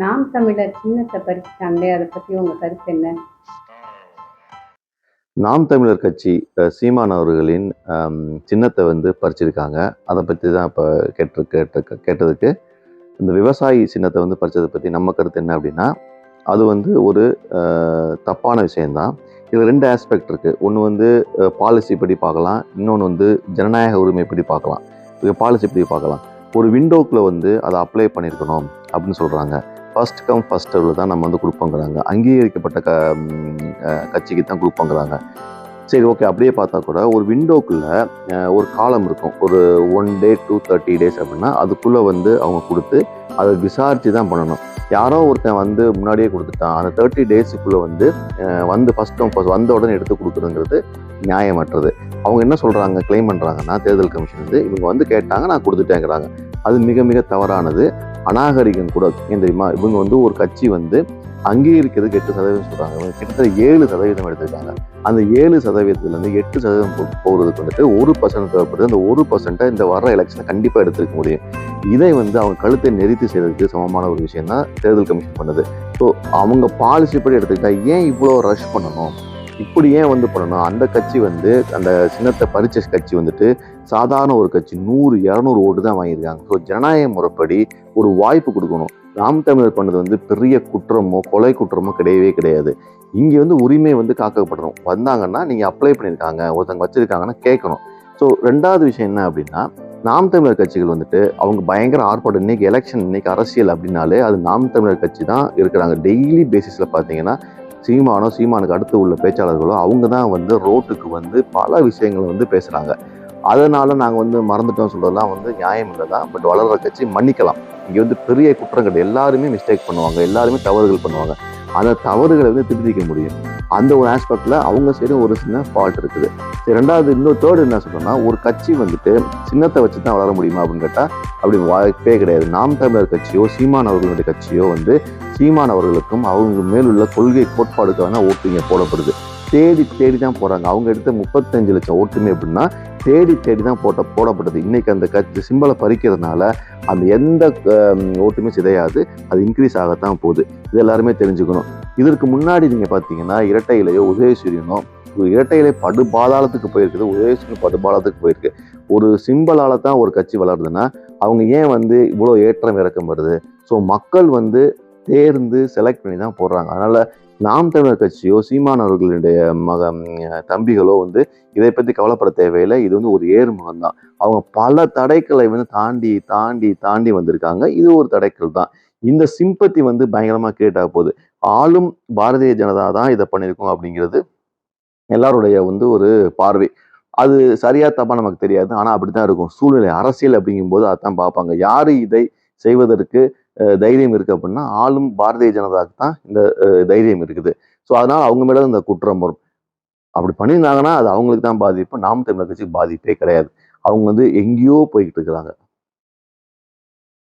நாம் தமிழர் சின்னத்தை பறிச்சுட்டாங்களே அதை பற்றி உங்கள் கருத்து என்ன? நாம் தமிழர் கட்சி சீமான் அவர்களின் சின்னத்தை வந்து பறிச்சிருக்காங்க. அதை பற்றி தான் இப்போ கேட்டு கேட்டு கேட்டதுக்கு இந்த விவசாயி சின்னத்தை வந்து பறிச்சதை பற்றி நம்ம கருத்து என்ன அப்படின்னா அது வந்து ஒரு தப்பான விஷயம்தான். இதில் ரெண்டு ஆஸ்பெக்ட் இருக்குது ஒன்று வந்து பாலிசி படி பார்க்கலாம். இன்னொன்று வந்து ஜனநாயக உரிமை படி பார்க்கலாம். பாலிசி படி பார்க்கலாம். ஒரு விண்டோக்குள்ளே வந்து அதை அப்ளை பண்ணியிருக்கணும் அப்படின்னு சொல்கிறாங்க ஃபஸ்ட் கம் ஃபர்ஸ்ட் தான் நம்ம வந்து கொடுப்போங்கிறாங்க. அங்கீகரிக்கப்பட்ட க கட்சிக்கு தான் கொடுப்போங்கிறாங்க. சரி ஓகே. அப்படியே பார்த்தா கூட ஒரு விண்டோக்குள்ளே ஒரு காலம் இருக்கும். ஒரு one day two thirty days அப்படின்னா அதுக்குள்ளே வந்து அவங்க கொடுத்து அதை விசாரித்து தான் பண்ணணும். யாரோ ஒருத்தன் வந்து முன்னாடியே கொடுத்துட்டான். அந்த தேர்ட்டி டேஸுக்குள்ளே வந்து வந்து ஃபஸ்ட் கம் ஃபஸ்ட் வந்த உடனே எடுத்து கொடுக்குறதுங்கிறது நியாயமற்றது. அவங்க என்ன சொல்கிறாங்க க்ளைம் பண்ணுறாங்கன்னா தேர்தல் கமிஷன் வந்து இவங்க வந்து கேட்டாங்க நான் கொடுத்துட்டேங்கிறாங்க. அது மிக மிக தவறானது. அநாகரிகம் கூட ஏன் தெரியுமா? இவங்க வந்து ஒரு கட்சி வந்து அங்கீகரிக்கிறதுக்கு எட்டு சதவீதம் சொல்கிறாங்க இவங்க கிட்டத்தட்ட ஏழு சதவீதம் எடுத்திருக்காங்க. அந்த ஏழு சதவீதத்துலேருந்து எட்டு சதவீதம் போகிறதுக்கு வந்துட்டு ஒரு பர்சன்ட் தேவைப்படுது. அந்த ஒரு பர்சன்ட்டை இந்த வர எலெக்ஷனில் கண்டிப்பாக எடுத்துருக்க முடியும். இதை வந்து அவங்க கழுத்தை நெறித்து செய்யறதுக்கு சமமான ஒரு விஷயம் தான் தேர்தல் கமிஷன் பண்ணுது. ஸோ அவங்க பாலிசி படி எடுத்துக்கிட்டா ஏன் இவ்வளோ ரஷ் பண்ணணும்? இப்படி ஏன் வந்து பண்ணணும்? அந்த கட்சி வந்து அந்த சின்னத்தை பறிச்ச கட்சி வந்துட்டு சாதாரண ஒரு கட்சி நூறு இரநூறு ஓட்டு தான் வாங்கியிருக்காங்க. ஸோ ஜனநாயக முறைப்படி ஒரு வாய்ப்பு கொடுக்கணும். நாம் தமிழர் பண்ணது வந்து பெரிய குற்றமோ கொலை குற்றமோ கிடையவே கிடையாது. இங்கே வந்து உரிமை வந்து காக்கப்படணும். வந்தாங்கன்னா நீங்கள் அப்ளை பண்ணியிருக்காங்க ஒருத்தவங்க வச்சுருக்காங்கன்னா கேட்கணும். ஸோ ரெண்டாவது விஷயம் என்ன அப்படின்னா நாம் தமிழர் கட்சிகள் வந்துட்டு அவங்க பயங்கர ஆர்ப்பாட்டம். இன்னைக்கு எலெக்ஷன் இன்னைக்கு அரசியல் அப்படின்னாலே அது நாம் தமிழர் கட்சி தான் இருக்கிறாங்க. டெய்லி பேசிஸில் பார்த்தீங்கன்னா சீமானோ சீமானுக்கு அடுத்து உள்ள பேச்சாளர்களோ அவங்க தான் வந்து ரோட்டுக்கு வந்து பல விஷயங்களை வந்து பேசுகிறாங்க அதனால் நாங்கள் வந்து மறந்துட்டோம் சொல்கிறதெல்லாம் வந்து நியாயம் இல்லை தான். பட் வளர்கிற கட்சி மன்னிக்கலாம். இங்கே வந்து பெரிய குற்றம் கிடையாது எல்லாருமே மிஸ்டேக் பண்ணுவாங்க. எல்லாருமே தவறுகள் பண்ணுவாங்க. அந்த தவறுகளை வந்து திருத்திக்க முடியும். அந்த ஒரு ஆஸ்பெக்டில் அவங்க சைடும் ஒரு சின்ன ஃபால்ட் இருக்குது. சரி ரெண்டாவது இன்னொரு தேர்ட் என்ன சொல்லணும்னா ஒரு கட்சி வந்துட்டு சின்னத்தை வச்சு தான் வளர முடியுமா அப்படின்னு கேட்டால் அப்படி வாய்ப்பே கிடையாது. நாம் தமிழர் கட்சியோ சீமான் அவர்களுடைய கட்சியோ வந்து சீமான் அவர்களுக்கும் அவங்க மேலுள்ள கொள்கை கோட்பாடுக்கான ஓட்டுங்க போடப்படுது. தேடி தேடி தான் போகிறாங்க அவங்க எடுத்த முப்பத்தஞ்சு லட்சம் ஓட்டுமே அப்படின்னா தேடி தேடி தான் போட்ட போடப்பட்டது. இன்னைக்கு அந்த கட்சி சிம்பலை பறிக்கிறதுனால அந்த எந்த ஓட்டுமே சிதையாது. அது இன்க்ரீஸ் ஆகத்தான் போகுது. இது எல்லாருமே தெரிஞ்சுக்கணும். இதற்கு முன்னாடி நீங்கள் பார்த்தீங்கன்னா இரட்டையிலையோ உதயசூரியனோ இரட்டையிலே படுபாதாளத்துக்கு போயிருக்குது. உதயசூரியன் படுபாதாளத்துக்கு போயிருக்கு. ஒரு சிம்பிளால் தான் ஒரு கட்சி வளருதுன்னா அவங்க ஏன் வந்து இவ்வளோ ஏற்றம் இறக்கம் வருது? ஸோ மக்கள் வந்து தேர்ந்து செலக்ட் பண்ணி தான் போடுறாங்க. அதனால் நாம் தமிழர் கட்சியோ சீமான் அவர்களுடைய மக தம்பிகளோ வந்து இதை பற்றி கவலைப்பட தேவையில்லை. இது வந்து ஒரு ஏறுமுகம் தான். அவங்க பல தடைகளை வந்து தாண்டி தாண்டி தாண்டி வந்திருக்காங்க. இது ஒரு தடைக்கல் தான். இந்த சிம்பத்தி வந்து பயங்கரமாக கிரியேட் போகுது. ஆளும் பாரதிய ஜனதா தான் இதை பண்ணியிருக்கோம் அப்படிங்கிறது எல்லாருடைய வந்து ஒரு பார்வை. அது சரியா தப்பா நமக்கு தெரியாது. ஆனால் அப்படி தான் இருக்கும். சூழ்நிலை அரசியல் அப்படிங்கும்போது அதான் பார்ப்பாங்க. யார் இதை செய்வதற்கு தைரியம் இருக்குது அப்படின்னா ஆளும் பாரதிய ஜனதாக்கு தான் இந்த தைரியம் இருக்குது. ஸோ அதனால் அவங்க மேலே இந்த குற்றம் வரும். அப்படி பண்ணியிருந்தாங்கன்னா அது அவங்களுக்கு தான் பாதிப்பு நாம் தமிழர் கட்சிக்கு பாதிப்பே கிடையாது. அவங்க வந்து எங்கேயோ போய்கிட்டு இருக்கிறாங்க.